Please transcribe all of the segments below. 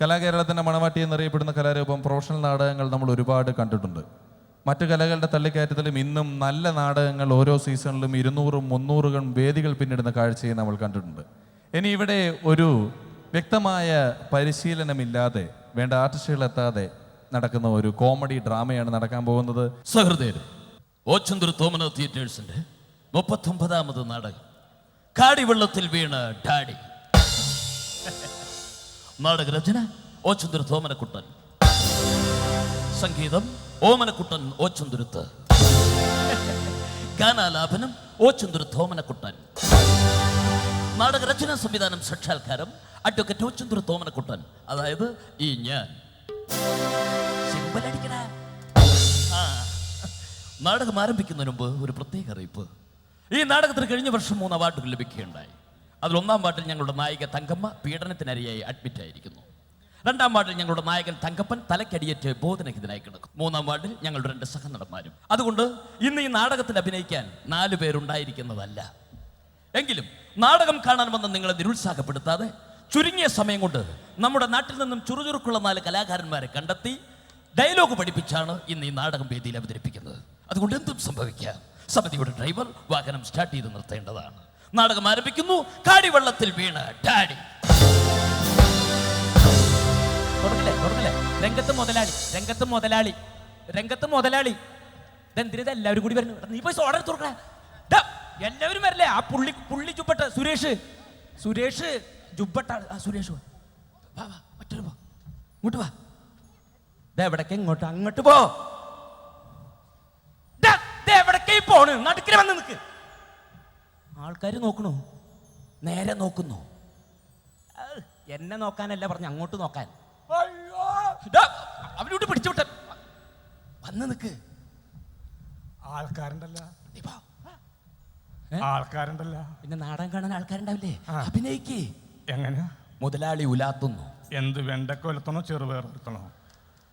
കലാകേരളത്തിന്റെ മണവാട്ടി എന്നറിയപ്പെടുന്ന കലാരൂപം പ്രൊഫഷണൽ നാടകങ്ങൾ നമ്മൾ ഒരുപാട് കണ്ടിട്ടുണ്ട്. മറ്റു കലകളുടെ തള്ളിക്കയറ്റത്തിലും ഇന്നും നല്ല നാടകങ്ങൾ ഓരോ സീസണിലും ഇരുന്നൂറും മുന്നൂറുകളും വേദികൾ പിന്നിടുന്ന കാഴ്ചയെ നമ്മൾ കണ്ടിട്ടുണ്ട്. ഇനി ഇവിടെ ഒരു വ്യക്തമായ പരിശീലനമില്ലാതെ വേണ്ട ആർട്ടിസ്റ്റുകളെത്താതെ നടക്കുന്ന ഒരു കോമഡി ഡ്രാമയാണ് നടക്കാൻ പോകുന്നത്. സഹൃദയരും ഓച്ചന്തൂർ തോമന തിയേറ്റേഴ്സിന്റെ മുപ്പത്തൊമ്പതാമത് നാടകം. കാടിവെള്ളത്തിൽ വീണ ഡാഡി. നാടകരചന ഓച്ചന്തൂർ തോമനക്കുട്ടൻ സംഗീതം ഓമനക്കുട്ടൻ ഓച്ചന്തുരുത്ത് ഗാനാലാപനം ഓച്ചന്തുർ തോമനക്കുട്ടൻ നാടകരചന സംവിധാനം സാക്ഷാത്കാരം അഡ്വക്കറ്റ് ഓച്ചന്തുർ ഓമനക്കുട്ടൻ അതായത് ഈ ഞാൻ. നാടകം ആരംഭിക്കുന്നതിന് മുമ്പ് ഒരു പ്രത്യേക അറിയിപ്പ്. ഈ നാടകത്തിന് കഴിഞ്ഞ വർഷം മൂന്ന് അവാർഡുകൾ ലഭിക്കുകയുണ്ടായി. അതിൽ ഒന്നാം വാർഡിൽ ഞങ്ങളുടെ നായിക തങ്കമ്മ പീഡനത്തിനരിയായി അഡ്മിറ്റ് ആയിരിക്കുന്നു. രണ്ടാം വാർഡിൽ ഞങ്ങളുടെ നായകൻ തങ്കപ്പൻ തലക്കടിയേറ്റ് ബോധനഹിതനായി കിടക്കും. മൂന്നാം വാർഡിൽ ഞങ്ങളുടെ രണ്ട് സഹനടന്മാരും. അതുകൊണ്ട് ഇന്ന് ഈ നാടകത്തിൽ അഭിനയിക്കാൻ നാലു പേരുണ്ടായിരിക്കുന്നതല്ല. എങ്കിലും നാടകം കാണാൻ വന്ന നിങ്ങളെ നിരുത്സാഹപ്പെടുത്താതെ ചുരുങ്ങിയ സമയം കൊണ്ട് നമ്മുടെ നാട്ടിൽ നിന്നും ചുറുചുറുക്കുള്ള നാല് കലാകാരന്മാരെ കണ്ടെത്തി ഡയലോഗ് പഠിപ്പിച്ചാണ് ഇന്ന് ഈ നാടകം വേദിയിൽ അവതരിപ്പിക്കുന്നത്. അതുകൊണ്ട് എന്തും സംഭവിക്കാം. സമിതിയുടെ ഡ്രൈവർ വാഹനം സ്റ്റാർട്ട് ചെയ്ത് നിർത്തേണ്ടതാണ്. നാടകം ആരംഭിക്കുന്നു. കാടിവെള്ളത്തിൽ വീണ് ഡാഡി. രംഗത്ത് മുതലാളി രംഗത്ത് മുതലാളി രംഗത്ത് മുതലാളി. ഇതെന്തിനാ എല്ലാവരും കൂടി വരുന്നു നീ പോയി ഓർഡർ തുറക്കണേ എല്ലാവരും വരില്ലേ? ആ പുള്ളി പുള്ളി ചുപ്പട്ട സുരേഷ്. സുരേഷ് ജുബട്ടാണ് ആ സുരേഷ് വാ. വാ മറ്റൊരു പോ. ഇങ്ങോട്ട് വാ. എവിടേക്ക് ഇങ്ങോട്ട്? അങ്ങോട്ട് പോ. എവിടേക്ക് പോണ്? നടുക്കിനെ വന്ന് നിൽക്ക് ആൾക്കാർ നോക്കണു. നേരെ നോക്കുന്നു. എന്നെ നോക്കാനല്ല പറഞ്ഞു അങ്ങോട്ട് നോക്കാൻ. അവനോട് പിടിച്ചു വിട്ട വന്ന് നിക്ക്. ആൾക്കാരുണ്ടല്ല. പിന്നെ നാടൻ കാണാൻ ആൾക്കാരുണ്ടാവില്ലേ. അഭിനയിക്ക്. എങ്ങനെ? മുതലാളി ഉലാത്തുന്നു. എന്ത് വെണ്ടക്ക ഒലത്തണോ ചെറുപയർ ഒലത്തണോ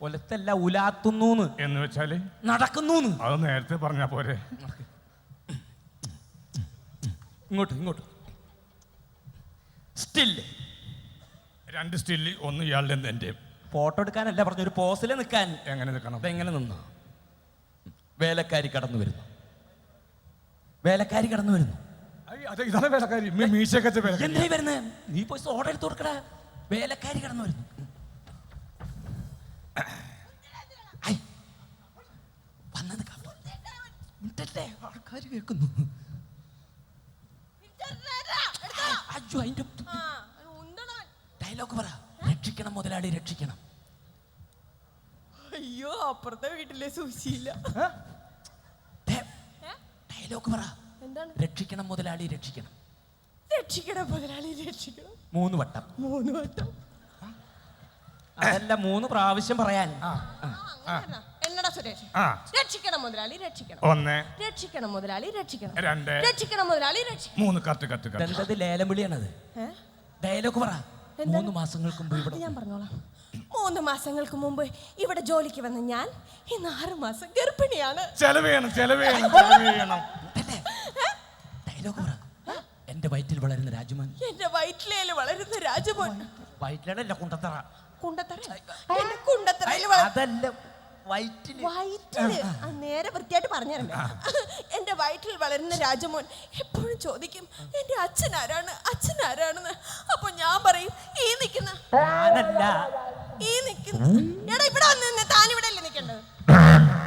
ഒലത്തല്ല ഉലാത്തുന്നു എന്ന് വെച്ചാൽ നടക്കുന്നു അത് നേരത്തെ പറഞ്ഞാ പോരെ. ഇങ്ങോട്ട് ഇങ്ങോട്ട്. സ്റ്റില്ല് രണ്ട് സ്റ്റില്ല് ഒന്ന് ഇയാളുടെ എന്റെ ഫോട്ടോ എടുക്കാനല്ല പറഞ്ഞു ഒരു പോസിൽ നിൽക്കാൻ എങ്ങനെ നിൽക്കണം? എങ്ങനെ നിന്നു. വേലക്കാരി കടന്നു വരുന്നു. വേലക്കാരി കടന്നു വരുന്നു. ഇതാണ് വേലക്കാരി. മീ- മീശയൊക്കെ വെച്ച വേലക്കാരി. എന്തായി വരുന്നത് നീ പോയി ഓർഡർ എടുത്ത് കൊടുക്കടാ. വേലക്കാരി കടന്നു വരുന്നു. വന്നത് കണ്ടോ? ആൾക്കാർ കേൾക്കുന്നു. അയ്യോ അതിന്റെ ഡയലോഗ് പറ. രക്ഷിക്കണം മുതലാളി രക്ഷിക്കണം. അയ്യോ അപ്പുറത്തെ വീട്ടിലെ സൂചിയില്ല ഡയലോഗ് പറ. എന്താണ്? രക്ഷിക്കണം മുതലാളി രക്ഷിക്കണം. രക്ഷിക്കണം മുതലാളി രക്ഷിക്കണം. മൂന്ന് വട്ടം. മൂന്ന് വട്ടം. അതല്ല മൂന്ന് പ്രാവശ്യം പറയാൻ. ആ, അങ്ങനെയാണോ? സുരേഷ്? ആ. രക്ഷിക്കണം മുതലാളി രക്ഷിക്കണം. ഒന്ന്. രക്ഷിക്കണം മുതലാളി രക്ഷിക്കണം. രണ്ട്. രക്ഷിക്കണം മുതലാളി രക്ഷിക്കണം. മൂന്ന് കത്ത് കത്ത് കത്ത്. ഇതെന്തത് ലേലം വിളിയാണത്? ഡയലോഗ് പറ. മൂന്ന് മാസങ്ങൾക്ക് മുമ്പ് ഇവിടെ ഞാൻ പറഞ്ഞോളാം. മൂന്ന് മാസങ്ങൾക്ക് മുമ്പ് ഇവിടെ ജോലിക്ക് വന്ന ഞാൻ ഇന്ന് ആറ് മാസം ഗർഭിണിയാണ്. ചെലവ് ചെയ്യണം ചെലവ് ചെയ്യണം ചെലവ് ചെയ്യണം. ഡയലോഗ് പറ. എന്റെ വയറ്റിൽ വളരുന്ന രാജമാൻ. എന്റെ വയറ്റിലേൽ വളരുന്ന രാജമോൻ. വയറ്റിലല്ല കുണ്ടത്തറ. കുണ്ടത്തറ? കുണ്ടത്തറയിൽ അതല്ല. വയറ്റിൽ. നേരെ വൃത്തിയായിട്ട് പറഞ്ഞിരുന്നു എന്റെ വയറ്റിൽ വളരുന്ന രാജമോൻ എപ്പോഴും ചോദിക്കും എന്റെ അച്ഛൻ ആരാണ്? അച്ഛൻ ആരാണെന്ന്? അപ്പൊ ഞാൻ പറയും ഈ നിൽക്കുന്ന ഈ നിൽക്കുന്ന എടാ ഇവിടെ വന്ന് നിന്ന് താൻ ഇവിടെ അല്ലേ നിൽക്കണ്ടത്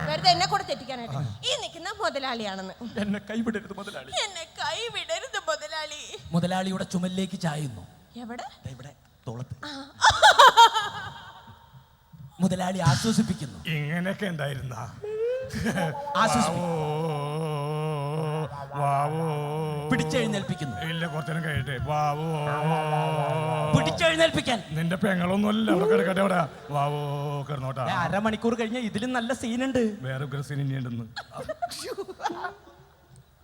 വെറുതെ എന്നെ കൂടെ തെറ്റിക്കാനായിട്ട്. ഈ നിൽക്കുന്ന മുതലാളിയാണെന്ന്. എന്നെ കൈവിടരുത് മുതലാളി. എന്നെ കൈവിടരുത് മുതലാളി. മുതലാളിയുടെ ചുമലിലേക്ക് ചായുന്നു. എവിടെ? ദേ ഇവിടെ തോളത്ത്. മുതലാളി ആശ്വസിപ്പിക്കുന്നു. ഇങ്ങനെയൊക്കെ ഉണ്ടായിരുന്ന പിടിച്ചെഴുന്നേൽപ്പിക്കുന്നു. ഇല്ല കുറച്ചേരം കഴിയട്ടെ. വാവോ പിടിച്ചെഴുന്നേൽപ്പിക്കാൻ. നിന്റെ പെങ്ങളൊന്നുമല്ല അവിടെ കിടക്കട്ടെ അവിടെ. വാവോ കിടന്നോട്ടാ. ദേ അരമണിക്കൂർ കഴിഞ്ഞ ഇതിലും നല്ല സീനുണ്ട്. വേറെ ഇനിയുണ്ടെന്ന്.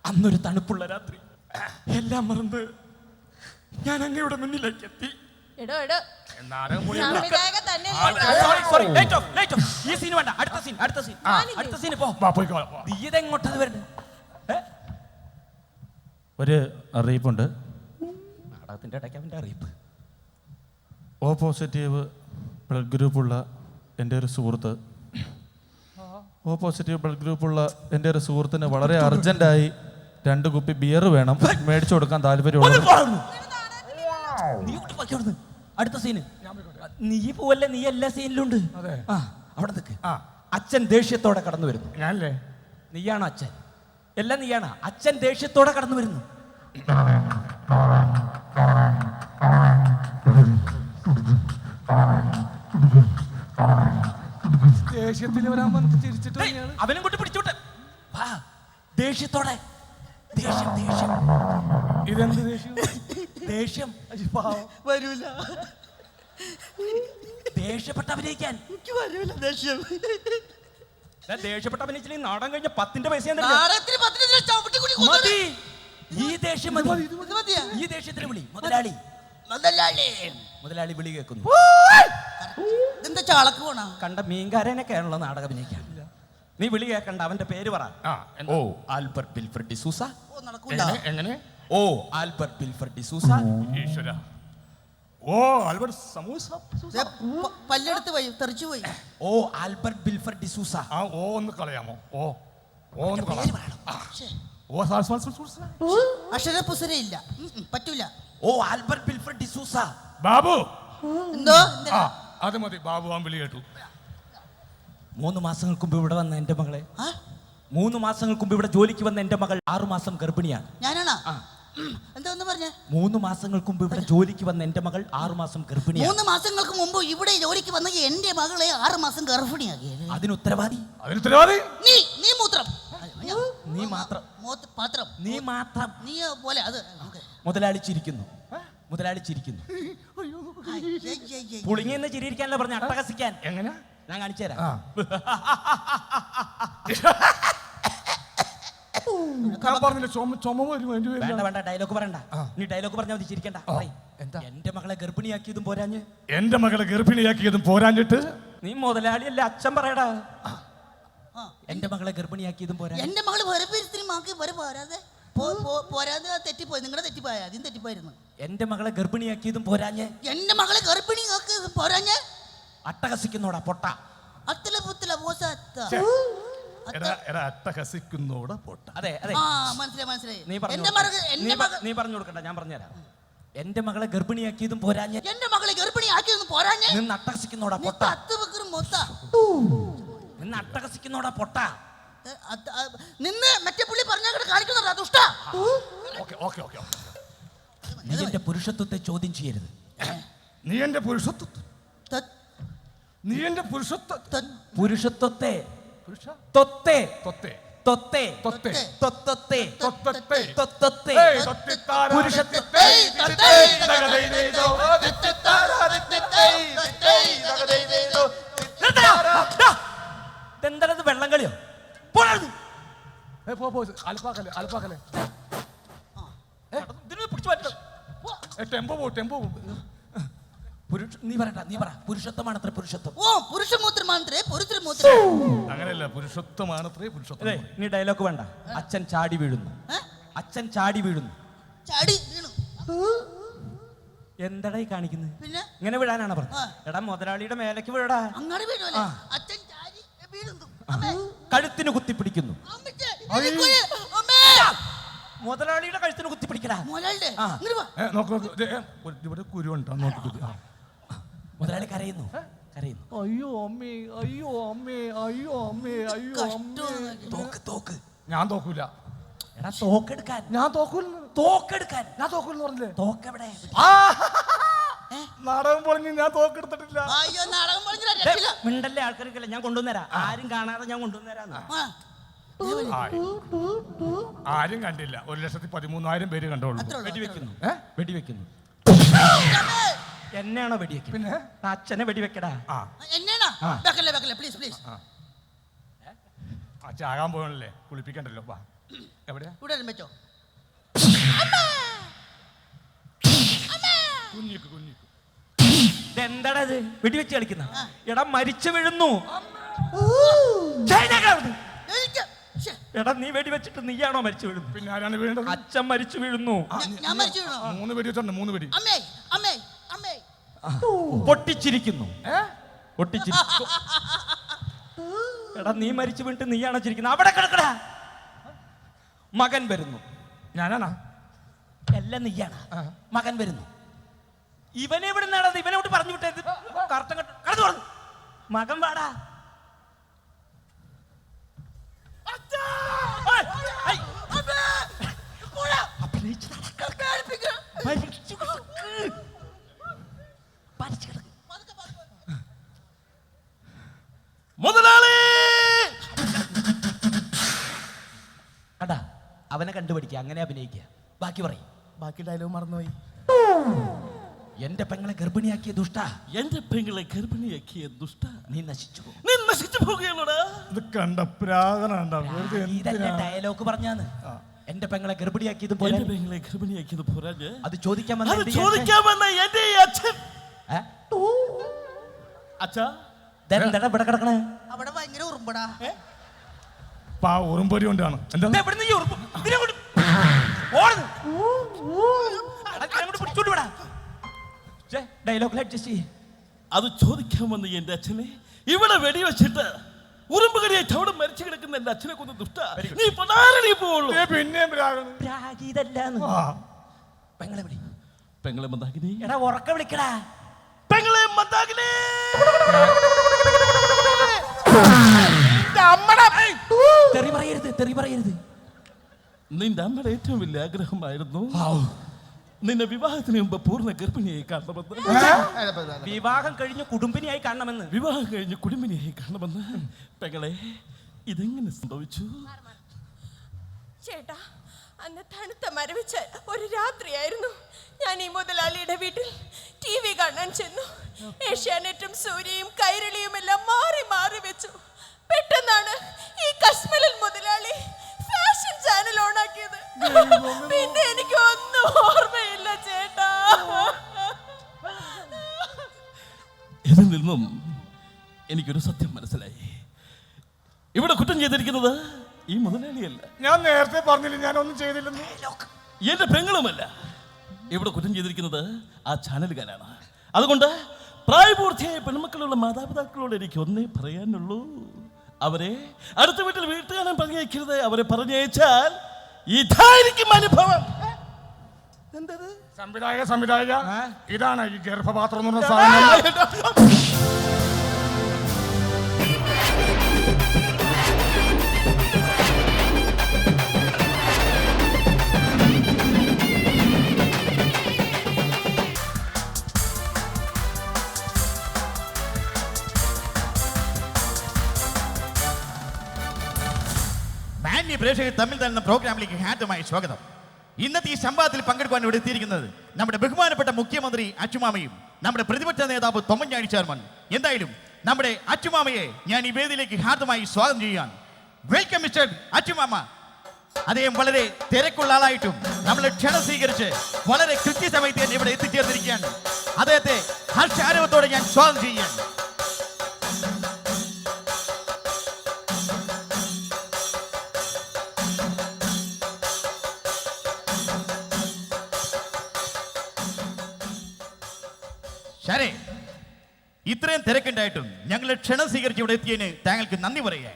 അന്നൊരു തണുപ്പുള്ള രാത്രി. എല്ലാം മറന്ന് ഞാൻ അങ്ങയുടെ മുന്നിലേക്ക് എത്തി എടോ എടോ. സംവിധായകൻ തന്നെ ഈ സീൻ വേണ്ട. അടുത്ത സീൻ അടുത്ത സീൻ അടുത്ത സീൻ പോ. വാ പോയിക്കോ നീ ഇതെങ്ങോട്ടത് വരുന്നത് ഒരു അറിയിപ്പുണ്ട്. നാടകത്തിന്റെ ഇടയ്ക്ക് അവന്റെ അറിയിപ്പ്. ഓ പോസിറ്റീവ് ബ്ലഡ് ഗ്രൂപ്പുള്ള എന്റെ ഒരു സുഹൃത്ത്. ഓ പോസിറ്റീവ് ബ്ലഡ് ഗ്രൂപ്പുള്ള എന്റെ ഒരു സുഹൃത്തിന് വളരെ അർജന്റായി രണ്ട് കുപ്പി ബിയർ വേണം. മേടിച്ചു കൊടുക്കാൻ താല്പര്യമുള്ളത് നീ അവിടുന്ന്. അടുത്ത സീന് നീ പോവല്ലേ? നീ എല്ലാ സീനിലുണ്ട് അതെ. ആ അവിടെ നിൽക്ക് അച്ഛൻ ദേഷ്യത്തോടെ കടന്നു വരുന്നു. ഞാനല്ലേ? നീയാണോ അച്ഛൻ? എല്ലാം നീയാണ്. അച്ഛൻ ദേഷ്യത്തോടെ കടന്നു വരുന്നു. ദേഷ്യത്തിൽ വരാൻ വന്നിട്ട് ചിരിച്ചിട്ട് അവനും കൂട്ടി പിടിച്ചോട്ടെ. വാ. ദേഷ്യത്തോടെ. ദേഷ്യം ദേഷ്യം. ഇതെന്ത് ദേഷ്യം? ദേഷ്യം. വരൂല. ദേഷ്യപ്പെട്ട് അഭിനയിക്കാൻ എനിക്ക് വരൂല ദേഷ്യം. ദാ ദേഷ്യപ്പെട്ട് അഭിനയിച്ചില്ലെങ്കിൽ നാടൻ കഴിഞ്ഞ പത്തിന്റെ പൈസ മതി. ഈ ദേഷ്യം മതി. ഈ ദേഷ്യത്തിന് വിളി. മുതലാളി. മുതലാളി. മുതലാളി വിളി കേൾക്കുന്നു. എന്താ ചാളക്ക് പോണ? കണ്ട മീൻകാരനൊക്കെയാണല്ലോ നാടകം അഭിനയിക്കാൻ നീ വിളി കേൾക്കണ്ട അവന്റെ പേര് പറ. ആ ഓ ആൽബർട്ട് ബിൽഫ്രഡ് ഡിസൂസ. എങ്ങനെ? ഓ ആൽബർട്ട് ബിൽഫ്രഡ് ഡിസൂസ ഈശ്വര. ഓ ആൽബർട്ട് സമൂസ പല്ലെടുത്ത് പോയി തെറിച്ചു പോയി. ഓ ആൽബർട്ട് ബിൽഫ്രഡ് ഡിസൂസ ആ ഓ ഒന്ന് കളയാമോ? ഓ ഓ ഒന്ന് കളയാം. ഓ ഉം, ഉം, പറ്റൂല. ഓ ആൽബർട്ട് ബിൽഫ്രഡ് ഡിസൂസ ബാബു. എന്തോ? അത് മതി. ബാബു ആ വിളി കേട്ടു. മൂന്ന് മാസങ്ങൾക്ക് മുമ്പ് ഇവിടെ വന്ന എന്റെ മകളെ. ആ? മൂന്ന് മാസങ്ങൾക്ക് മുമ്പ് ഇവിടെ ജോലിക്ക് വന്ന എന്റെ മകൾ ആറു മാസം ഗർഭിണിയാണ്. ഞാനാണോ? ഉം, എന്താ പറഞ്ഞേ? മൂന്ന് മാസങ്ങൾക്ക് മുമ്പ് ഇവിടെ ജോലിക്ക് വന്ന എന്റെ മകൾ ആറു മാസം ഗർഭിണിയാണ് മൂന്ന് മാസങ്ങൾക്ക് മുമ്പ് ഇവിടെ ജോലിക്ക് വന്ന എന്റെ മകളെ ആറ് മാസം ഗർഭിണിയാക്കി. അതിന് ഉത്തരവാദി. അതിന് ഉത്തരവാദി? നീ നീ മൂത്രം. നീ മാത്രം. പാത്രം. നീ മാത്രം. നീ പോലെ അത് മുതലാളിച്ചിരിക്കുന്നു. മുതലാളി ചിരിക്കുന്നു മുതലാളി ചിരിക്കുന്നു ഐ, ഐ, ഐ, ഐ. പുളിങ്ങി എന്ന് ചിരിയിരിക്കാനല്ല പറഞ്ഞ? അട്ടഹസിക്കാൻ. എങ്ങനെ? ഞാൻ കാണിച്ചു തരാം. ഞാൻ പറഞ്ഞില്ല ചുമ ചുമ വരും അതിന്റെ വേണ്ട പേരിലാണ്. വേണ്ട ഡയലോഗ് പറയണ്ട. നീ ഡയലോഗ് പറഞ്ഞാൽ മതി ചിരിക്കണ്ട. പറയ്. എന്താ? എന്റെ മകളെ ഗർഭിണിയാക്കിയതും പോരാഞ്ഞ്. എന്റെ മകളെ ഗർഭിണിയാക്കിയതും പോരാഞ്ഞിട്ട്? നീ മുതലാളിയല്ല അച്ഛൻ പറയടാ. എന്റെ മകളെ ഗർഭിണിയാക്കിയതും പോരാ എന്റെ മകൾ വരപ്പേരത്തിന് മാക്ക് വരെ പോരാതെ. പോ- പോ- പോരാതെ അത് തെറ്റിപ്പോയി. നിങ്ങളുടെ തെറ്റിപ്പോയ ആദ്യം തെറ്റിപ്പോയിരുന്നു. എന്റെ മകളെ ഗർഭിണിയാക്കിയതും പോരാഞ്ഞ്. എന്റെ മകളെ ഗർഭിണി ആക്ക് പോരാഞ്ഞേ. അട്ടഹസിക്കുന്നോടാ പൊട്ട. അത്തല പുത്തല ഛെ. അത്ത- അട്ടഹസിക്കുന്നോടെ പൊട്ട. അതെ അതെ. ആ മനസ്സിലായി മനസ്സിലായി. നീ പറഞ്ഞു എന്റെ മകൾ എന്റെ മകൾ നീ പറഞ്ഞു കൊടുക്കണ്ട ഞാൻ പറഞ്ഞുതരാം. എന്റെ മകളെ ഗർഭിണിയാക്കിയതും പോരാഞ്ഞ എന്റെ മകളെ ഗർഭിണിയാക്കിയതും പോരാഞ്ഞ നിന്ന് അട്ടഹസിക്കുന്നോടാ പൊട്ട. തത്ത് വെക്കറും മൊത്ത. നിന്ന് അട്ടഹസിക്കുന്നോടാ പൊട്ട. നിന്ന് മറ്റേ പുള്ളി പറഞ്ഞാൽ കാണിക്കുന്നുണ്ടോ? ദുഷ്ട. Okay okay okay okay. നീ എന്റെ പുരുഷത്വത്തെ ചോദ്യം ചെയ്യരുത്. നീ എന്റെ പുരുഷത്വ നീ എന്റെ പുരുഷത്വ പുരുഷത്വത്തെ തൊത്തെ. തൊത്തെ. തൊത്തെ. തൊത്തെ. തകതൈതേതോ തൊത്തിത്താര തൊത്തിത്തേ. തകതൈതേതോ ഇതെന്താണത് വെള്ളം കളിയോ? പോണത് ടെമ്പോ പോ ടെമ്പോ പോ. നീ പറയണ്ട നീ പറ. പുരുഷത്വമാണ് അത്ര പുരുഷത്വം. ഓ പുരുഷമൂത്രം. മാത്രേ പുരുഷമൂത്രം അങ്ങനെയല്ല പുരുഷത്വമാണത്രേ അതെ പുരുഷത്വം നീ ഡയലോഗ് വേണ്ട. അച്ഛൻ ചാടി വീഴുന്നു. അച്ഛൻ ചാടി വീഴുന്നു. ചാടി വീണു. എന്താടാ ഈ കാണിക്കുന്നത് പിന്നെ? ഇങ്ങനെ വിടാനാണ്. പറഞ്ഞത്? എടാ മുതലാളിയുടെ മേലേക്ക് വീഴടാ. അങ്ങോട്ട് വീഴുമല്ലേ അച്ഛൻ ചാടി വീഴുന്നു. അമ്മേ. കഴുത്തിന് കുത്തിപ്പിടിക്കുന്നു. പിടിക്കുന്നു അമ്മേ. മുതലാളിയുടെ കഴുത്തിന് കുത്തിപ്പിടിക്കടാ. ഒരു- ഇവിടെ കുരുണ്ടോ നോക്കി. മുതലാളി കരയുന്നു. കരയുന്നു. അയ്യോ അമ്മേ അയ്യോ അമ്മേ അയ്യോ അമ്മേ അയ്യോ അമ്മേ. തോക്ക് തോക്ക്. ഞാൻ തോക്കൂല. എടാ തോക്കെടുക്കാൻ. ഞാൻ തോക്കൂല. തോക്കെടുക്കാൻ. ഞാൻ തോക്കൂലെന്ന് പറഞ്ഞില്ലേ? തോക്ക് എവിടെ നാടകം പറഞ്ഞ് ഞാൻ തോക്കെടുത്തിട്ടില്ല. അയ്യോ നാടകം പറഞ്ഞില്ല മിണ്ടല്ലേ ആൾക്കാർക്കല്ല? ഞാൻ കൊണ്ടുവന്നരാ. ആരും കാണാതെ ഞാൻ കൊണ്ടുവന്നരാന്ന്. ആരും കണ്ടില്ല. ഒരു ലക്ഷത്തി പതിമൂന്നായിരം പേര് കണ്ടോളൂ. വെടിവെക്കുന്നു. വെടിവെക്കുന്നു. എന്നെയാണോ വെടിവെക്ക? പിന്നെ? അച്ഛനെ വെടിവെക്കടാ. ആ. എന്നെയാണോ? വെക്കല്ലേ വെക്കല്ലേ പ്ലീസ് പ്ലീസ് ആ ചാകാൻ പോകണല്ലേ? കുളിപ്പിക്കണ്ടല്ലോ. വാ. എവിടെയാ? ഇവിടെ പറ്റോ കുഞ്ഞിക്ക് കുഞ്ഞിക്ക്. ഇതെന്താടാ ഇത്? വെടിവെച്ച് കളിക്കുന്ന. എടാ മരിച്ചു വീഴുന്നു. എടാ നീ വെടിവെച്ചിട്ട് നീയാണോ മരിച്ചു വീഴുന്നു പിന്നെ ആരാണ് വീഴുന്നത്? അച്ഛൻ മരിച്ചു വീഴുന്നു. ഞാൻ- ഞാൻ മരിച്ചു വീണോ? മൂന്ന് വെടി വെച്ചിട്ടുണ്ട് മൂന്ന് വെടി. അമ്മേ അമ്മേ പൊട്ടിച്ചിരിക്കുന്നു. ഏ? ഒട്ടിച്ചിരിക്കും എടാ നീ മരിച്ചു വീണിട്ട് നീയാണോ ചിരിക്കുന്നത്? അവിടെ കിടക്കടാ. മകൻ വരുന്നു. ഞാനാണാ? എല്ലാം നീയാണ്. മകൻ വരുന്നു. ഇവനെ ഇവിടെ എവിടെ ഇവനെ വിട്ട് പറഞ്ഞു വിട്ടത് കറക്റ്റ് കടന്നു പറഞ്ഞു മകൻ വാടാ! അഭിനയിച്ച് നടക്ക. മരിച്ചു കിടക്ക്. മരിച്ചു കിടക്ക്. മുതലാളി! കണ്ടാ അവനെ കണ്ടുപിടിക്കുക അങ്ങനെ അഭിനയിക്കുക ബാക്കി പറയും. ബാക്കി ഡയലോഗ് മറന്നുപോയി. എന്റെ പെങ്ങളെ ഗർഭിണിയാക്കിയ ദുഷ്ട. എന്റെ പെങ്ങളെ ഗർഭിണിയാക്കിയ ദുഷ്ട. നീ നശിച്ചു നീ നശിച്ചു പോകുകയാണോടാ. ഇത് കണ്ട ഡയലോഗ് പറഞ്ഞാന്ന്. എന്റെ പെങ്ങളെ ഗർഭിണിയാക്കിയത് പോലെ എന്റെ പെങ്ങളെ ഗർഭിണിയാക്കിയത് പോലെ അത് ചോദിക്കാൻ വന്ന ചോദിക്കാൻ അച്ഛൻ- എന്റെ അച്ഛൻ? അച്ഛാ? ഇതെന്താടാ ഇവിടെ കിടക്കണേ? അവിടെ ഭയങ്കര ഉറുമ്പടാ. പാ ഉറുമ്പൊരി കൊണ്ടാണ്. എന്താ? അഡ്ജസ്റ്റ് ചെയ്യ്. അത് ചോദിക്കാമെന്ന് എന്റെ അച്ഛനെ. ഇവിടെ വെടിവെച്ചിട്ട് ഉറുമ്പുകടിയെ ചവിടം മരിച്ചു കിടക്കുന്ന എന്റെ അച്ഛനെ കൊന്ന് ദുഷ്ട. നീ പടാരണി പോവുള്ളൂ. ആ. പെങ്ങളെ വിളി. പെങ്ങളെ മന്ദാകിനി. എടാ ഉറക്ക വിളിക്കടാ. പെങ്ങളെ മന്ദാകിനി തെറി പറയരുത് തെറി പറയരുത്. നിന്റെ അമ്മയുടെ ഏറ്റവും വലിയ ആഗ്രഹമായിരുന്നു നിന്നെ വിവാഹത്തിന് മുമ്പ് പൂർണ ഗർഭിണിയായി കാണണമെന്ന്. വിവാഹം കഴിഞ്ഞ് കുടുംബിനിയായി കാണണമെന്ന്. വിവാഹം കഴിഞ്ഞ് കുടുംബിനിയായി കാണണമെന്ന്. പെങ്ങളെ ഇതെങ്ങനെ സംഭവിച്ചു? ചേട്ടാ അന്ന് തണുത്ത മരവിച്ച ഒരു രാത്രിയായിരുന്നു. ഞാൻ ഈ മുതലാളിയുടെ വീട്ടിൽ ടി വി കാണാൻ ചെന്നു. ഏഷ്യാനെറ്റും സൂര്യയും കൈരളിയും എല്ലാം മാറി മാറി വെച്ചു. പെട്ടെന്നാണ് ഈ കശ്മലൻ മുതലാളി ഫാഷൻ ചാനൽ ഓണാക്കിയത് പിന്നെ എനിക്ക് ഒന്നും ഓർമ്മയില്ല ചേട്ടാ. ഇതിൽ നിന്നും എനിക്കൊരു സത്യം മനസ്സിലായി. ഇവിടെ കുറ്റം ചെയ്തിരിക്കുന്നത് ഈ മുതലാളിയല്ല. ഞാൻ നേരത്തെ പറഞ്ഞില്ല ഞാൻ ഒന്നും ചെയ്തില്ലെന്ന് എന്റെ പെങ്ങളുമല്ല. ഇവിടെ കുറ്റം ചെയ്തിരിക്കുന്നത്? ആ ചാനലുകാരാണ് അതുകൊണ്ട് പ്രായപൂർത്തിയായ പെൺമക്കളുള്ള മാതാപിതാക്കളോട് എനിക്ക് ഒന്നേ പറയാനുള്ളൂ. അവരെ അടുത്ത വീട്ടിൽ വീട്ടുകാരൻ പറഞ്ഞയക്കരുത്. അവരെ പറഞ്ഞയച്ചാൽ ഇതായിരിക്കും അനുഭവം. എന്തത്? സംവിധായക സംവിധായക ഇതാണ് ഈ ഗർഭപാത്രം എന്ന് പറഞ്ഞ സാധനം. പ്രേക്ഷകർ തമ്മിൽ തരുന്ന പ്രോഗ്രാമിലേക്ക് ഹാറ്റമായി സ്വാഗതം. ഇന്നത്തെ ഈ സംവാദത്തിൽ പങ്കെടുക്കാൻ ഇവിടെ എത്തിയിരിക്കുന്നത് നമ്മുടെ ബഹുമാനപ്പെട്ട മുഖ്യമന്ത്രി അച്ചുമാമയും നമ്മുടെ പ്രതിപക്ഷ നേതാവ് തൊമ്മഞ്ഞാഴി ചെയർമാൻ. എന്തായാലും നമ്മുടെ അച്ചുമാമയെ ഞാൻ ഈ വേദിയിലേക്ക് ഹാർദമായി സ്വാഗതം ചെയ്യാൻ വെൽക്കം മിസ്റ്റർ അച്ചുമാമ അദ്ദേഹം വളരെ തിരക്കുള്ള ആളായിട്ടും നമ്മളെ ക്ഷണം സ്വീകരിച്ച് വളരെ കൃത്യസമയത്ത് തന്നെ ഇവിടെ എത്തിച്ചേർന്നിരിക്കുകയാണ്. അദ്ദേഹത്തെ ഹർഷാരവത്തോടെ ഞാൻ സ്വാഗതം ചെയ്യുകയാണ്. ശരേ. ഇത്രയും തിരക്കുണ്ടായിട്ടും ഞങ്ങൾ ക്ഷണം സ്വീകരിച്ച് ഇവിടെ എത്തിയതിന് താങ്കൾക്ക് നന്ദി പറയാൻ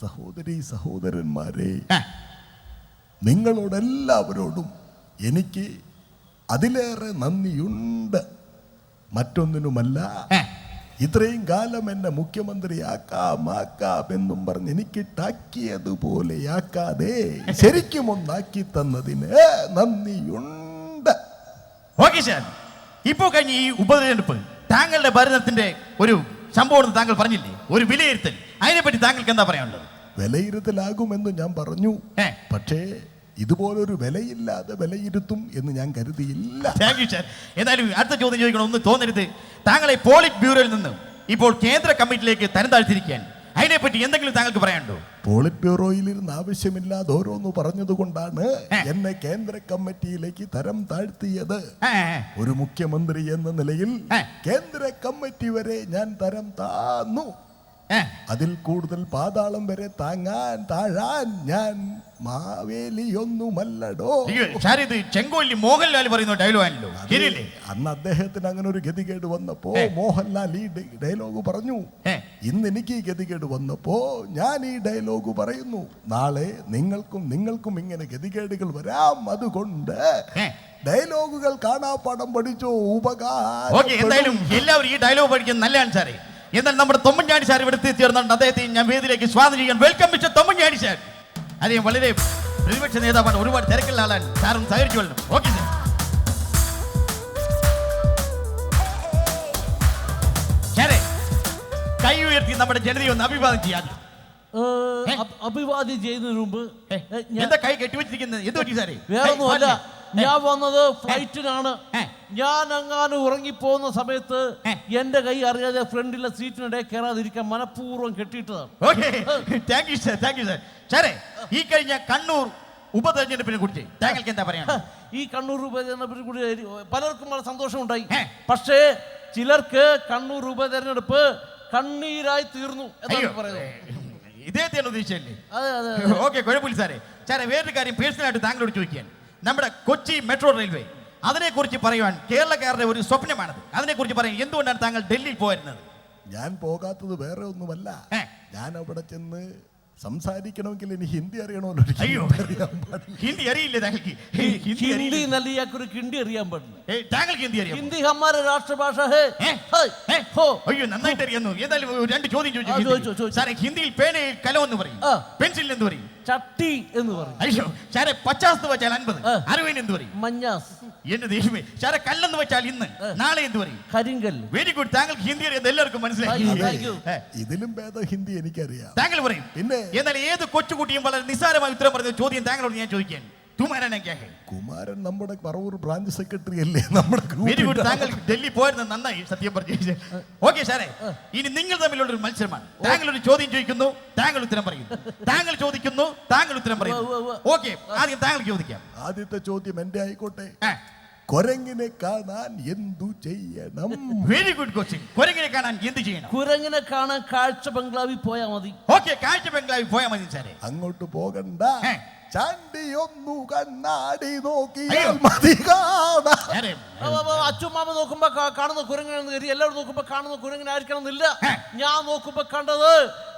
സഹോദരി സഹോദരന്മാരെ നിങ്ങളോടെല്ലാവരോടും എനിക്ക് അതിലേറെ നന്ദിയുണ്ട്. മറ്റൊന്നിനുമല്ല ഇത്രയും കാലം എന്നെ മുഖ്യമന്ത്രിയാക്കാം ആക്കാം എന്നും പറഞ്ഞ് എനിക്ക് ടാക്കിയതുപോലെ ആക്കാതെ ശരിക്കും ഒന്നാക്കി തന്നതിന് നന്ദിയുണ്ട്. ഓക്കെ സാർ ഇപ്പോൾ കഴിഞ്ഞ ഈ ഉപതെരഞ്ഞെടുപ്പ് താങ്കളുടെ ഭരണത്തിന്റെ ഒരു സംഭവം താങ്കൾ പറഞ്ഞില്ലേ? ഒരു വിലയിരുത്തൽ. അതിനെപ്പറ്റി താങ്കൾക്ക് എന്താ പറയാനുള്ളത്? വിലയിരുത്തലാകുമെന്ന് ഞാൻ പറഞ്ഞു. പക്ഷേ ഇതുപോലൊരു വിലയില്ലാതെ വിലയിരുത്തും എന്ന് ഞാൻ കരുതിയില്ല. താങ്ക് യു സാർ എന്നാലും അടുത്ത ചോദ്യം ചോദിക്കണം ഒന്ന് തോന്നരുത്. താങ്കളെ പോളിറ്റ് ബ്യൂറോയിൽ നിന്നും ഇപ്പോൾ കേന്ദ്ര കമ്മിറ്റിയിലേക്ക് തരം താഴ്ത്തിരിക്കാൻ അതിനെപ്പറ്റി എന്തെങ്കിലും താങ്കൾക്ക് പറയാനുണ്ടോ പോളിറ്റ് ബ്യൂറോയിലിരുന്ന് ആവശ്യമില്ലാതെ ഓരോന്ന് പറഞ്ഞതുകൊണ്ടാണ്. എന്നെ കേന്ദ്ര കമ്മിറ്റിയിലേക്ക് തരം താഴ്ത്തിയത് ഒരു മുഖ്യമന്ത്രി എന്ന നിലയിൽ കേന്ദ്ര കമ്മിറ്റി വരെ ഞാൻ തരം താന്നു. അതിൽ കൂടുതൽ പാതാളം വരെ താങ്ങാൻ താഴാൻ ഞാൻ മാവേലിയൊന്നുമല്ലടോ. ഇത് ചെങ്കോലി മോഹൻലാൽ പറയുന്ന ഡയലോഗാണല്ലോ ശരിയല്ലേ? അന്ന് അദ്ദേഹത്തിന് അങ്ങനെ ഒരു ഗതികേട് വന്നപ്പോ മോഹൻലാൽ ഈ ഡയലോഗ് പറഞ്ഞു. ഇന്ന് എനിക്ക് ഈ ഗതികേട് വന്നപ്പോ ഞാൻ ഈ ഡയലോഗ് പറയുന്നു. നാളെ നിങ്ങൾക്കും നിങ്ങൾക്കും ഇങ്ങനെ ഗതികേടുകൾ വരാം അതുകൊണ്ട് ഡയലോഗുകൾ കാണാപ്പാടം പഠിച്ചോ ഉപകാരം എന്തായാലും എല്ലാവരും ഈ ഡയലോഗ് പഠിക്കുന്നത് നല്ലതാണ് സാറേ. എന്നാൽ നമ്മുടെ തൊമ്മൻചാണ്ടി സാർ ഇവിടെ എത്തിച്ചേർന്നുണ്ട്. അദ്ദേഹത്തെ ഞാൻ വേദിയിലേക്ക് സ്വാഗതം ചെയ്യാൻ വെൽക്കം മിസ്റ്റർ തൊമ്മൻചാണ്ടി സാർ. അദ്ദേഹം വളരെ പ്രതിപക്ഷ നേതാവാണ്. ഒരുപാട് തിരക്കുള്ള ആളാണ്. സാറും സഹകരിച്ചു കൊള്ളണം. ഓക്കെ സാർ സാറേ കൈ ഉയർത്തി നമ്മുടെ ജനതയെ ഒന്ന് അഭിവാദം ചെയ്യാൻ അഭിവാദ്യം ചെയ്യുന്നതിന് മുമ്പ് എന്താ കൈ കെട്ടിവെച്ചിരിക്കുന്നത്? എന്ത് പറ്റി സാറേ? വേറെ ഒന്നുമല്ല ഞാൻ വന്നത് ഫ്ലൈറ്റിനാണ്. ഞാൻ അങ്ങാനും ഉറങ്ങിപ്പോകുന്ന സമയത്ത്. എന്റെ കൈ അറിയാതെ ഫ്രണ്ടിലെ സീറ്റിനിടെ കയറാതിരിക്കാൻ മനഃപൂർവം കെട്ടിയിട്ടതാണ്. ഈ കഴിഞ്ഞ കണ്ണൂർ ഉപതെരഞ്ഞെടുപ്പിനെ കുറിച്ച് താങ്കൾക്ക് എന്താ പറയാ ഈ കണ്ണൂർ ഉപതെരഞ്ഞെടുപ്പിനെ കുറിച്ച് പലർക്കും വളരെ സന്തോഷമുണ്ടായി. പക്ഷേ ചിലർക്ക് കണ്ണൂർ ഉപതെരഞ്ഞെടുപ്പ് കണ്ണീരായി തീർന്നു ഇതേ എന്നാണ് പറയുന്നത്. ഇദ്ദേഹത്തെയാണ് ഉദ്ദേശിച്ചല്ലേ ഓക്കെ കുഴപ്പമില്ല സാറേ. സാറേ വേറൊരു കാര്യം പേഴ്സണലായിട്ട് താങ്കളോട് ചോദിക്കാൻ നമ്മുടെ കൊച്ചി മെട്രോ റെയിൽവേ അതിനെക്കുറിച്ച് പറയുവാൻ കേരളക്കാരുടെ ഒരു സ്വപ്നമാണത്. അതിനെക്കുറിച്ച് പറയാൻ എന്തുകൊണ്ടാണ് താങ്കൾ ഡൽഹിയിൽ പോയിരുന്നത്? ഞാൻ പോകാത്തത് വേറെ ഒന്നുമല്ല. ഞാൻ അവിടെ ചെന്ന് സംസാരിക്കണമെങ്കിൽ ഇനി ഹിന്ദി അറിയണമല്ലോ. അയ്യോ. ഹിന്ദി അറിയില്ല. ഹിന്ദി താങ്കൾക്ക്? ഹിന്ദി ഹിന്ദി? നല്ലിയാക്കൊരു കിണ്ടി അറിയാൻ പാടില്ല. ഏയ്, താങ്കൾക്ക് ഹിന്ദി അറിയാം ഹിന്ദി ഹമാര രാഷ്ട്രഭാഷ. അയ്യോ നന്നായിട്ട് അറിയുന്നു. ഏതായാലും രണ്ട് ചോദ്യം ചോദിച്ചു. സാറേ ഹിന്ദിയിൽ പേനയിൽ കലം എന്ന് പറയും. പെൻസിൽ എന്ന് പറയും. ചട്ടി എന്ന് പറയും. അയ്യോ സാറേ പച്ചാസ് വെച്ചാൽ അൻപത്. അരവിന് എന്ത് പറയും. മഞ്ഞാസ്. എന്റെ ദൈവമേ സാറേ കല്ലെന്ന് വെച്ചാൽ ഇന്ന് നാളെ എന്ത് പറയും? കരിങ്കല്ല്. വെരി ഗുഡ് താങ്കൾക്ക് ഹിന്ദി അറിയാം എല്ലാവർക്കും മനസ്സിലായി. ഇതിലും ഭേദം ഹിന്ദി എനിക്കറിയാം. താങ്കൾ പറയും പിന്നെ? എന്നാൽ ഏത് കൊച്ചുകുട്ടിയും വളരെ നിസ്സാരമായി ഉത്തരം പറഞ്ഞ ചോദ്യം താങ്കളോട് ഞാൻ ചോദിക്കാൻ? കുമാരൻ നമ്മുടെ പറവൂർ ബ്രാഞ്ച് സെക്രട്ടറി അല്ലേ? നമ്മുടെ വെരി ഗുഡ് താങ്കൾ ഡൽഹി പോയിരുന്നത് നന്നായി സത്യം പറഞ്ഞു. ഓക്കെ സാറേ. ഇനി നിങ്ങൾ തമ്മിലുള്ള ഒരു മത്സരമാണ് താങ്കൾ ഒരു ചോദ്യം ചോദിക്കുന്നു താങ്കൾ ഉത്തരം പറയുന്നു താങ്കൾ ചോദിക്കുന്നു താങ്കൾ ഉത്തരം പറയുന്നു. ഓക്കെ ആദ്യം താങ്കൾ ചോദിക്കാം. ആദ്യത്തെ ചോദ്യം എന്റെ ആയിക്കോട്ടെ. ആ. കൊരങ്ങിനെ കാണാൻ എന്തു ചെയ്യണം വെരി ഗുഡ് ക്വസ്റ്റ്യൻ കുരങ്ങിനെ കാണാൻ എന്ത് ചെയ്യണം കുരങ്ങിനെ കാണാൻ കാഴ്ച ബംഗ്ലാവിൽ പോയാൽ മതി ഓക്കെ കാഴ്ച ബംഗ്ലാവിൽ പോയാൽ മതി സാറേ അങ്ങോട്ട് പോകണ്ട. ഏ. ചാണ്ടി ഒന്നു കണ്ണാടി നോക്കിയാൽ അയ്യോ. മതി കാണാൻ സാറേ അച്ഛമാമ നോക്കുമ്പോ കാണുന്ന കുരങ്ങനെന്ന് കരുതി. എല്ലാവരും നോക്കുമ്പോ കാണുന്ന കുരങ്ങനായിരിക്കണം എന്നില്ല. ഞാൻ നോക്കുമ്പോ കണ്ടത്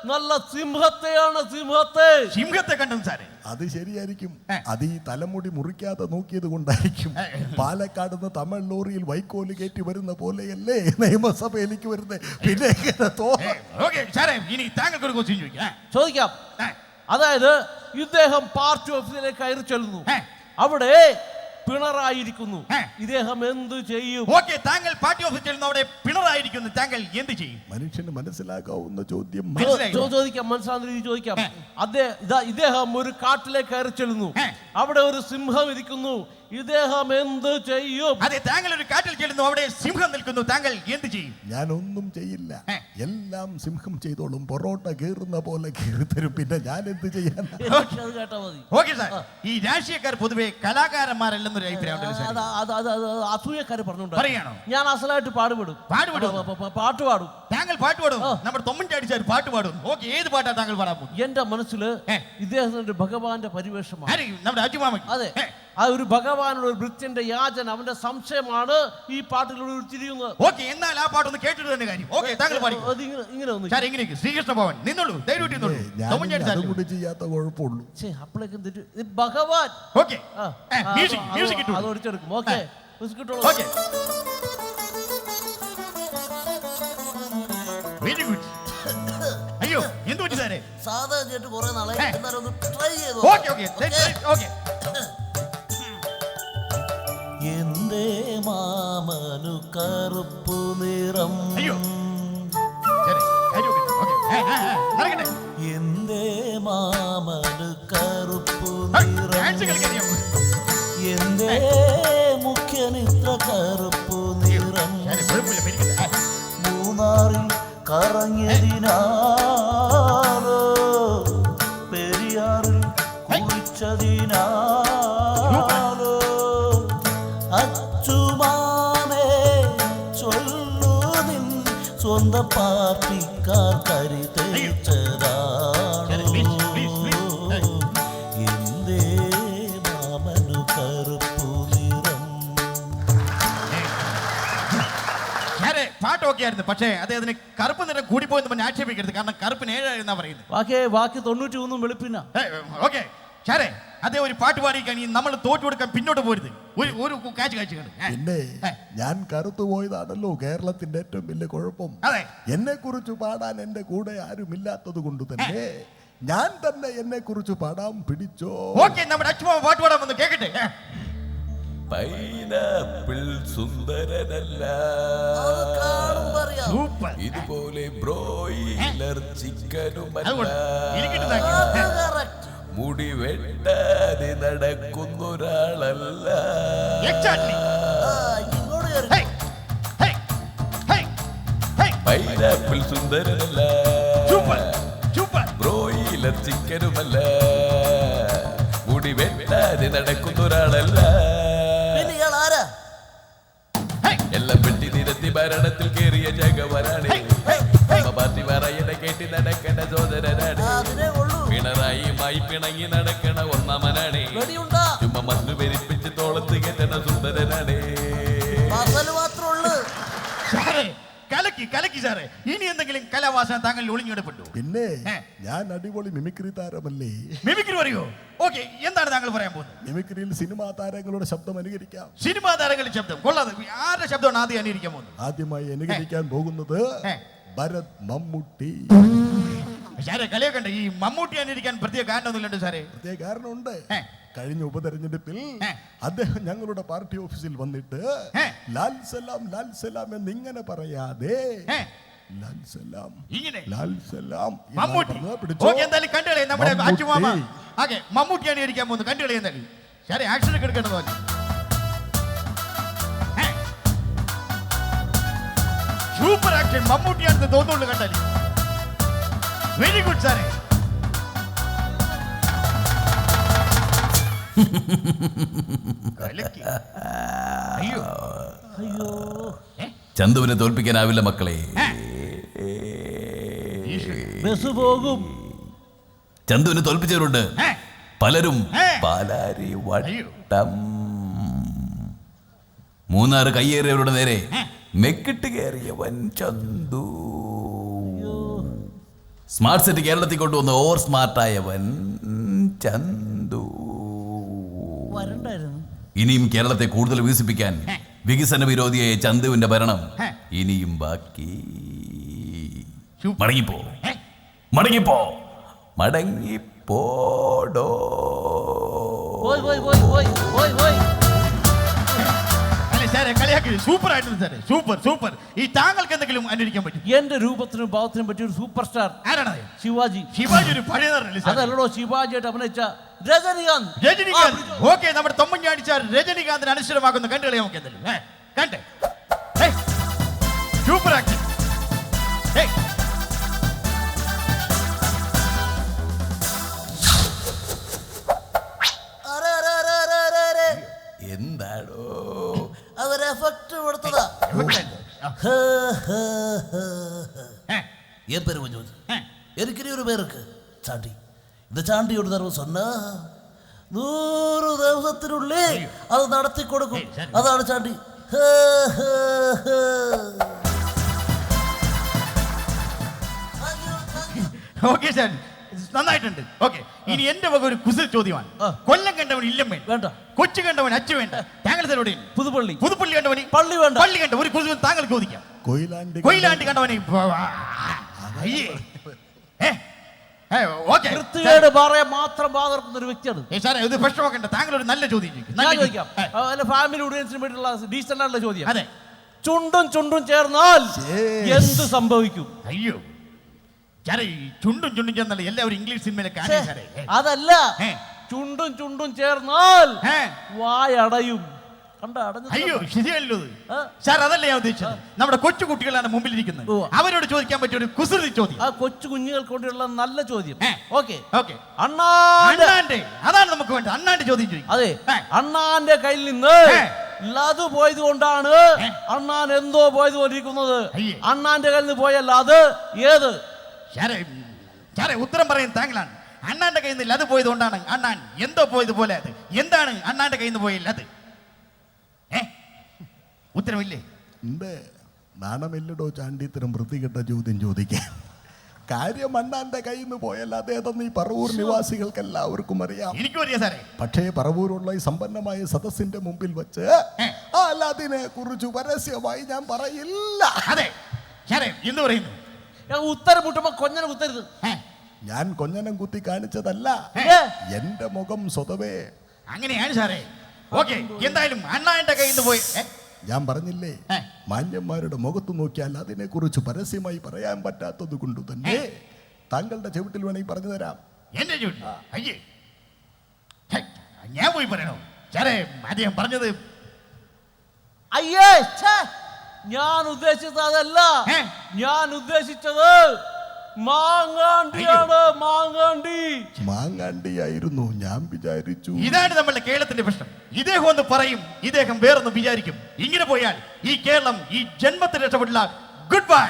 നല്ല സിംഹത്തെയാണ് സിംഹത്തെ. സിംഹത്തെ കണ്ടത് സാറേ. അത് ശരിയായിരിക്കും. അത് ഈ തലമുടി മുറിക്കാതെ നോക്കിയത് കൊണ്ടായിരിക്കും. പാലക്കാട് നിന്ന് തമിഴ് ലോറിയിൽ വൈക്കോൽ കയറ്റി വരുന്ന പോലെയല്ലേ നിയമസഭയിലേക്ക് വരുന്നത് പിന്നെ ഇനി താങ്കൾക്ക് ഒരു ചോദിക്കാം. അതായത് ഇദ്ദേഹം പാർട്ടി ഓഫീസിലേക്ക് കയറി ചെല്ലുന്നു. അവിടെ പിണറായിരിക്കുന്നു. ഇദ്ദേഹം എന്ത് ചെയ്യും? ഓക്കെ താങ്കൾ പാർട്ടി ഓഫീസിൽ നിന്ന് അവിടെ പിണറായിരിക്കുന്നു. താങ്കൾ എന്ത് ചെയ്യും? മനുഷ്യന് മനസ്സിലാക്കാവുന്ന ചോദ്യം ചോദിക്കാം മനസ്സിലാകുന്ന രീതി ചോദിക്കാം. അദ്ദേഹം ഇദ്ദേഹം ഒരു കാട്ടിലേക്ക് കയറി ചെല്ലുന്നു. അവിടെ ഒരു സിംഹം ഇരിക്കുന്നു. ഇദ്ദേഹം എന്ത് ചെയ്യും? അതെ താങ്കൾ ഒരു കാട്ടിൽ ചെല്ലുന്നു. അവിടെ സിംഹം നിൽക്കുന്നു. താങ്കൾ എന്ത് ചെയ്യും? ഞാൻ ഒന്നും ചെയ്യില്ല എല്ലാം സിംഹം ചെയ്തോളും. പൊറോട്ട കീറുന്ന പോലെ കീറി തരും പിന്നെ ഞാൻ എന്ത് ചെയ്യാൻ എനിക്കത് കേട്ടാ മതി. Okay sir. ഈ രാഷ്ട്രീയക്കാർ പൊതുവെ കലാകാരന്മാരല്ലെന്നൊരു അഭിപ്രായം അസൂയക്കാര് പറഞ്ഞോണ്ട് പറയാണോ? ഞാൻ അസലായിട്ട് പാടുപെടും. പാടുപെടും? പാട്ട് പാടും. താങ്കൾ പാട്ട് പാടും. നമ്മുടെ തൊമ്മൻചാടി സാർ പാട്ട് പാടും. ഓക്കെ ഏത് പാട്ടാണ് താങ്കൾ പാടാൻ പോകും എന്റെ മനസ്സിൽ ഇദ്ദേഹത്തിന്റെ ഭഗവാന്റെ പരിവേഷമാണ്? നമ്മുടെ അജുമാമയ്ക്ക് അതെ. ആ ഒരു ഭഗവാനുള്ള ഒരു വൃത്തിന്റെ യാചന അവന്റെ സംശയമാണ് ഈ പാട്ടിലൂടെ ഉരുത്തിരിയുന്നത് ഓക്കെ എന്നാൽ ആ പാട്ടൊന്ന് കേട്ടിട്ട് തന്നെ കാര്യം. ഓക്കെ താങ്കൾ പാടി അത് ഇങ്ങനെ ഇങ്ങനെ ഒന്ന് സാർ ഇങ്ങനെ ശ്രീകൃഷ്ണ ഭവൻ നിന്നോളൂ ധൈര്യമായിട്ട് നിന്നോളൂ. ഞാൻ തൊമ്മൻചാടി സാർ അതും കൂടി ചെയ്യാത്ത കുഴപ്പമുള്ളൂ. ഛേ, അപ്പോഴേക്കും തെറ്റ്. ഇത് ഭഗവാൻ. ഓക്കെ. ആ, മ്യൂസിക് ആ, മ്യൂസിക് അത് ഇട്ടു. അത് ഒടിച്ചെടുക്കും. ഓക്കെ മ്യൂസിക് ഇട്ടോളൂ. ഓക്കെ. വെരി ഗുഡ് അയ്യോ എന്ത് പറ്റി സാറേ? സാധാരണ കേട്ട് കുറെ നാളെ ഏ. എന്നാലും ഒന്ന് ട്രൈ ചെയ്തു? ഓക്കെ. ഓക്കെ. ഓക്കെ. കറുപ്പു നിറം. എന്തേ മാമനു കറുപ്പു നിറം? എന്തേ മുഖ്യനിത്ര കറുപ്പു നിറം? മൂന്നാറിൽ കറങ്ങിയതിനാലോ സ്വന്തം പാർട്ടിക്കാർ കരി Please, please, please. എന്തേ മാമനു കറുപ്പു നിറം? ഞാനേ പാട്ട് ഓക്കെ ആയിരുന്നു പക്ഷേ അദ്ദേഹത്തിന് കറുപ്പ് നിറം കൂടിപ്പോയെന്ന് പറഞ്ഞ് ആക്ഷേപിക്കരുത് കാരണം കറുപ്പിന് ഏഴായിരുന്നാ പറയുന്നത്. ബാക്കി ബാക്കി തൊണ്ണൂറ്റി ഒന്നും വെളുപ്പിനാ ഓക്കെ ഷാരെ അതേ ഒരു പാട്ട് പാടിക്കാൻ നമ്മൾ തോറ്റു കൊടുക്കാൻ പിന്നോട്ട് പോരുത്. ഒരു ഒരു കാച്ച് കാച്ച് പിന്നെ ഞാൻ കറുത്തു പോയതാണല്ലോ കേരളത്തിന്റെ ഏറ്റവും വലിയ കുഴപ്പം. അതെ. എന്നെ കുറിച്ച് പാടാൻ എന്റെ കൂടെ ആരുമില്ലാത്തത് കൊണ്ട് തന്നെ ഞാൻ തന്നെ എന്നെ കുറിച്ച് പാടാൻ പിടിച്ചോ? ഓക്കെ നമ്മുടെ അച്ഛൻ പാട്ട് പാടാൻ വന്ന്. കേക്കട്ടെ. പൈനാപ്പിൾ സുന്ദരനല്ല. ഇതുപോലെ ബ്രോയിലർ ചിക്കനുമല്ല. മുടി വെട്ടാതെ നടക്കുന്നൊരാളല്ല ഒരാളല്ല Hey, hey, hey, hey. Pineapple സുന്ദരനല്ല. Super, super. Broiler ചിക്കനുമല്ല. മുടി വെട്ടാതെ നടക്കുന്നൊരാളല്ല ഒരാളല്ല എല്ലാം പെട്ടി നിരത്തി ഭരണത്തിൽ കയറിയ ജഗവനാണ്. പാർട്ടി പറയണ കേട്ടി നടക്കണ സോദരനാണ്. പിണറായിയുമായി പിണങ്ങി നടക്കണ ഒന്നാമനാണ്. ചുമ്മാ മണ്ണു പെരിപ്പിച്ച് തോളത്ത് കെട്ടണ സുന്ദരനാണ്. കലക്കി കലക്കി സാറേ. ഇനി എന്തെങ്കിലും കലാവാസന താങ്കൾ ഒളിഞ്ഞെടുപ്പെട്ടു? പിന്നെ. ഞാൻ അടിപൊളി മിമിക്രി താരമല്ലേ? മിമിക്രി പറയോ? ഓക്കെ എന്താണ് താങ്കൾ പറയാൻ പോകുന്നത്? മിമിക്രിയിൽ സിനിമാ താരങ്ങളുടെ ശബ്ദം അനുകരിക്കാം. സിനിമാ താരങ്ങളുടെ ശബ്ദം. കൊള്ളാതെ ആരുടെ ശബ്ദമാണ് ആദ്യം അനുകരിക്കാൻ പോകുന്നത്? ആദ്യമായി അനുകരിക്കാൻ പോകുന്നത്. ഭരത് മമ്മൂട്ടി. സാറേ കളിയൊക്കെ ഈ മമ്മൂട്ടി അനുകരിക്കാൻ പ്രത്യേക കാരണമൊന്നുമില്ലണ്ട് സാറേ. പ്രത്യേക കാരണമുണ്ട്. കഴിഞ്ഞ ഉപതെരഞ്ഞെടുപ്പിൽ. അദ്ദേഹം ഞങ്ങളുടെ പാർട്ടി ഓഫീസിൽ വന്നിട്ട്. ലാൽ സലാം ലാൽ സലാം പറയാതെ. ലാൽ സലാം ഇങ്ങനെ. ലാൽ സലാം എന്നാണ് മമ്മൂട്ടി. എന്തായാലും കണ്ടുകളെ നമ്മുടെ മമ്മൂട്ടി. അച്ചുമാമ ഓക്കെ മമ്മൂട്ടി അനുകരിക്കാൻ പോകുന്നു. കണ്ടുകളെ എന്തായാലും. സാറേ ആക്ഷൻ എടുക്കേണ്ടത് സൂപ്പർ ആക്ഷൻ മമ്മൂട്ടിയാണെന്ന് തോന്നുള്ളൂ കണ്ടാൽ വെരി ഗുഡ് സാറേ കലക്കി. അയ്യോ. ചന്തുവിനെ തോൽപ്പിക്കാനാവില്ല മക്കളെ. ബസ് പോകും. ചന്തുവിനെ തോൽപ്പിച്ചവരുണ്ട്. പലരും. പാലാരി വട്ടം. മൂന്നാറ് കയ്യേറിയവരുടെ നേരെ മെക്കിട്ട് കയറിയവൻ ചന്തു. സ്മാർട്ട് സിറ്റി കേരളത്തിൽ കൊണ്ടുവന്ന ഓവർ സ്മാർട്ടായവൻ ചന്തു ഇനിയും കേരളത്തെ കൂടുതൽ വികസിപ്പിക്കാൻ വികസന വിരോധിയായ ചന്തുവിന്റെ ഭരണം ഇനിയും ബാക്കി. മടങ്ങിപ്പോ. മടങ്ങിപ്പോ. മടങ്ങിപ്പോടോ. പോയി പോയി പോയി പോയി പോയി. സാറേ കളിയാക്കി സൂപ്പർ ആയിട്ടുണ്ട് സാറേ. Super super. ഈ താങ്കൾക്ക് എന്തെങ്കിലും അനുകരിക്കാൻ പറ്റും? എന്റെ രൂപത്തിനും ഭാവത്തിനും പറ്റിയ ഒരു സൂപ്പർ സ്റ്റാർ. ആരാണത് ശിവാജി. ശിവാജി ഒരു പഴയ? അതല്ലടോ ശിവാജിയായിട്ട് അഭിനയിച്ച രജനികാന്ത്. രജനികാന്ത്. ഓക്കെ നമ്മുടെ തൊമ്മഞ്ഞാടി സാർ രജനികാന്തിന് അനുസരമാക്കുന്ന കണ്ടുകളെ നമുക്ക് എന്തെങ്കിലും കണ്ടേ? என் பேர் கொஞ்சம் இருக்கிற ஒரு பேருக்கு சாண்டி இந்த சாண்டி ஒரு தடவை சொன்னா നൂറ് ദിവസത്തിനുള്ളിൽ അത് നടത്തി കൊടുക്കും അതാണ് ചാണ്ടി ഹേ, ഹേ, ഹേ. Thank you, thank you. Okay sir നന്നായിട്ടുണ്ട് ഓക്കെ ഇനി എന്റെ വക ഒരു കുസൽ ചോദ്യമാണ് ആ. കൊല്ലം കണ്ടവൻ ഇല്ലം വേണ്ട വേണ്ട കൊച്ചു കണ്ടവൻ അച്ചു വേണ്ട താങ്കൾ സാർ എവിടെയാണ് പുതുപ്പള്ളി പുതുപ്പള്ളി കണ്ടവന് പള്ളി വേണ്ട. പള്ളി കണ്ട ഒരു കുസൽ താങ്കൾ ചോദിക്കാം കൊയിലാണ്ടി കണ്ടവനെ വൃത്തികേട് പറയാൻ മാത്രം ഒരു വ്യക്തിയാണ്. ഇത് താങ്കൾ ഒരു നല്ല ചോദ്യം ചോദിക്കാം. ഫാമിലി ഓഡിയൻസിന് വേണ്ടിയുള്ള ഡീസന്റ് ആയിട്ടുള്ള ചോദ്യം. അതെ. ചുണ്ടും ചുണ്ടും ചേർന്നാൽ എന്ത് സംഭവിക്കും? അയ്യോ. ചുണ്ടും ചുണ്ടും ചേർന്നാൽ എല്ലാവരും ഇംഗ്ലീഷ് സിനിമയിലെ ഛേ, സാറേ. അതല്ല. ചുണ്ടും ചുണ്ടും ചേർന്നാൽ വായടയും. അയ്യോ ശരിയല്ലോ. സാർ അതല്ല ഞാൻ ഉദ്ദേശിച്ചത്? നമ്മുടെ കൊച്ചു കുട്ടികളാണ് മുമ്പിൽ ഇരിക്കുന്നത് അവരോട് ചോദിക്കാൻ പറ്റിയ ഒരു കുസൃതി ചോദ്യം. ആ കൊച്ചു കുഞ്ഞുങ്ങൾക്ക് വേണ്ടിയുള്ള നല്ല ചോദ്യം. ഓക്കെ. ഓക്കെ. അണ്ണാന്റെ അതാണ് നമുക്ക് വേണ്ടത്. അണ്ണാന്റെ ചോദ്യം ചോദിക്കും. അതെ. അണ്ണാന്റെ കയ്യിൽ നിന്ന് ലാതു പോയത് കൊണ്ടാണ് അണ്ണാൻ എന്തോ പോയത് കൊണ്ടിരിക്കുന്നത്. അണ്ണാന്റെ കയ്യിൽ നിന്ന് പോയ അത് ഏത്? ഉത്തരം പറയും താങ്കളാണ്. അണ്ണാന്റെ കയ്യിൽ നിന്ന് ലത് പോയത് കൊണ്ടാണ്. അണ്ണാൻ എന്തോ പോയത് പോലെ അത്. എന്താണ് അണ്ണാന്റെ കയ്യിൽ നിന്ന് പോയ ലത്? ഏ ഉത്തരവില്ലേ? ഉണ്ട് നാണമില്ലടോ ചാണ്ടി ഇത്തരം വൃത്തികെട്ട ചോദ്യം ചോദിക്കാൻ. കാര്യം അണ്ണാന്റെ കയ്യിൽ നിന്ന് പോയല്ല അദ്ദേഹം ഈ പറവൂർ നിവാസികൾക്ക് എല്ലാവർക്കും അറിയാം. എനിക്കും അറിയാം സാറേ. പക്ഷേ പറവൂരുള്ള ഈ സമ്പന്നമായ സദസ്സിന്റെ മുമ്പിൽ വെച്ച്. ആ അല്ലാതിനെ കുറിച്ച് പരസ്യമായി ഞാൻ പറയില്ല. അതെ. എന്ത് പറയുന്നു? ഞാൻ ഉത്തരം മുട്ടുമ്പോ കൊഞ്ഞനെ കുത്തരുത്. ഞാൻ കൊഞ്ഞനം കുത്തി കാണിച്ചതല്ല? എന്റെ മുഖം സ്വതവേ. അങ്ങനെയാണ് സാറേ. ഓക്കെ എന്തായാലും അണ്ണാന്റെ കയ്യിൽ നിന്ന് പോയി ഞാൻ പറഞ്ഞില്ലേ? മാന്യന്മാരുടെ മുഖത്ത് നോക്കിയാൽ അതിനെക്കുറിച്ച് പരസ്യമായി പറയാൻ പറ്റാത്തത് കൊണ്ട് തന്നെ. താങ്കളുടെ ചവിട്ടിൽ വേണമെങ്കിൽ പറഞ്ഞു തരാം. എന്റെ അയ്യേ. ഞാൻ പോയി പറയണോ? സാറേ അദ്ദേഹം പറഞ്ഞത്. അയ്യേ ഞാൻ ഉദ്ദേശിച്ചത് അതല്ല. ഞാൻ ഉദ്ദേശിച്ചത് മാങ്ങാണ്ടിയാണ് മാങ്ങാണ്ടി. മാങ്ങാണ്ടിയായിരുന്നു ഞാൻ വിചാരിച്ചു. ഇതാണ് നമ്മളുടെ കേരളത്തിന്റെ പ്രശ്നം. ഇദ്ദേഹം ഒന്ന് പറയും ഇദ്ദേഹം വേറൊന്ന് വിചാരിക്കും. ഇങ്ങനെ പോയാൽ ഈ കേരളം ഈ ജന്മത്തിൽ രക്ഷപ്പെടില്ല ഗുഡ് ബൈ